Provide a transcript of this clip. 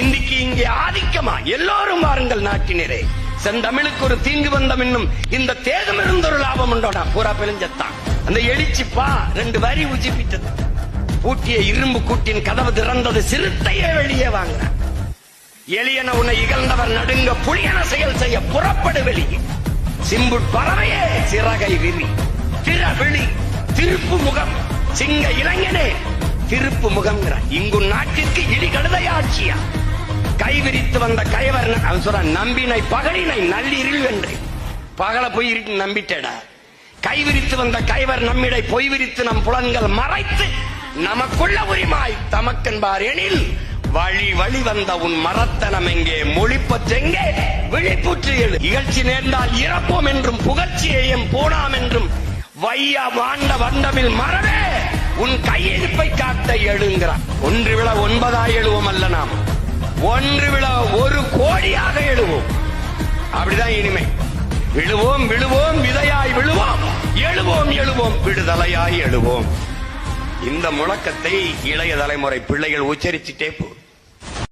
இந்திக்கு இங்கே ஆதிக்கமா? எல்லோரும் வாருங்கள் நாட்டினரே செந்தமிழுக்கு ஒரு தீங்கு வந்தம் இன்னும் இந்த தேகம் இருந்தொரு லாபம் உண்டோடா? பூரா பிழிஞ்சத்தான் அந்த எழுச்சிப்பா ரெண்டு வரி உஜிப்பிட்டது. பூட்டிய இரும்பு கூட்டின் கதவு திறந்தது சிறுத்தையே வெளியே வாங்கின எளியன உன்னை இகழ்ந்தவர் நடுங்க புலியன செயல் செய்ய புறப்படு வெளியே. சிம்பு பறவையே சிறகை விரி திறவிழி திருப்பு முகம். சிங்க இளைஞனே திருப்பு முகம் இங்கு நாட்டிற்கு இடி கழுதையாட்சியா? விரித்து வந்த கயவர் அவன் சொல்றான் நம்பினை பகலினை நள்ளிரில் வென்றேன் பகல போய் இருக்கு நம்பிட்டேடா. கைவிரித்து வந்த கைவர் நம்மிடை பொய் விரித்து நம் புலன்கள் மறைத்து நமக்குள்ள உரிமாய் தமக்கென்பார் எனில் வழி வழி வந்த உன் மரத்தனம் எங்கே? மொழிப்பற்றெங்கே விழிப்புற்று எழு. இகழ்ச்சி நேர்ந்தால் இறப்போம் என்றும் புகழ்ச்சியையும் போனாம் என்றும் வையா வாண்ட வண்டமில் மரவே உன் கையெழுப்பை காத்த எழுங்கிறான். ஒன்று விழ ஒன்பதாயிரம் ஒன்று விழா ஒரு கோடியாக எழுவோம். அப்படிதான் இனிமே. விழுவோம் விழுவோம் விதையாய் விழுவோம். எழுவோம் எழுவோம் விடுதலையாய் எழுவோம். இந்த முழக்கத்தை இளைய தலைமுறை பிள்ளைகள் உச்சரிச்சுட்டே போ